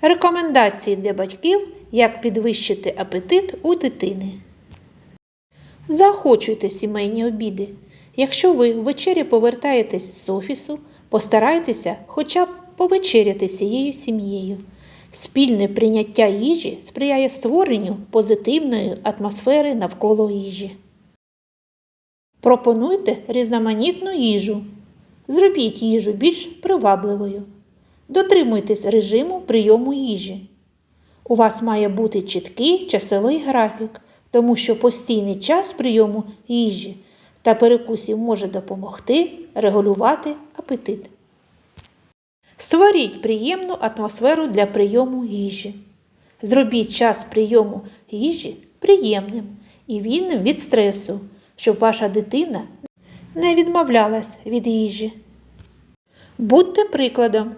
Рекомендації для батьків, як підвищити апетит у дитини. Заохочуйте сімейні обіди. Якщо ви ввечері повертаєтесь з офісу, постарайтеся хоча б повечеряти всією сім'єю. Спільне прийняття їжі сприяє створенню позитивної атмосфери навколо їжі. Пропонуйте різноманітну їжу. Зробіть їжу більш привабливою. Дотримуйтесь режиму прийому їжі. У вас має бути чіткий часовий графік, тому що постійний час прийому їжі та перекусів може допомогти регулювати апетит. Створіть приємну атмосферу для прийому їжі. Зробіть час прийому їжі приємним і вільним від стресу, щоб ваша дитина не відмовлялась від їжі. Будьте прикладом.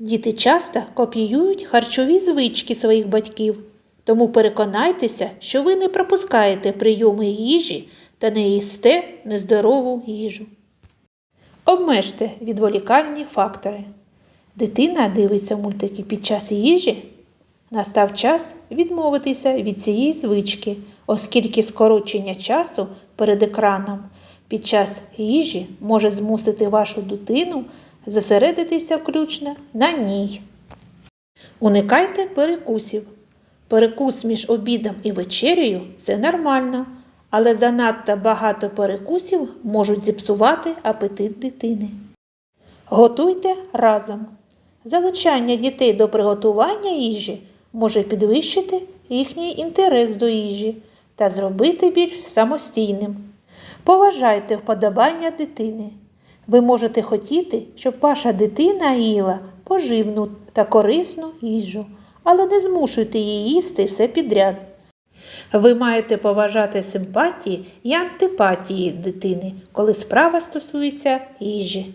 Діти часто копіюють харчові звички своїх батьків, тому переконайтеся, що ви не пропускаєте прийоми їжі та не їсте нездорову їжу. Обмежте відволікальні фактори. Дитина дивиться мультики під час їжі. Настав час відмовитися від цієї звички, оскільки скорочення часу перед екраном під час їжі може змусити вашу дитину зосередитися включно на ній. Уникайте перекусів. Перекус між обідом і вечерею це нормально, але занадто багато перекусів можуть зіпсувати апетит дитини. Готуйте разом. Залучання дітей до приготування їжі може підвищити їхній інтерес до їжі та зробити більш самостійним. Поважайте вподобання дитини. Ви можете хотіти, щоб ваша дитина їла поживну та корисну їжу, але не змушуйте її їсти все підряд. Ви маєте поважати симпатії і антипатії дитини, коли справа стосується їжі.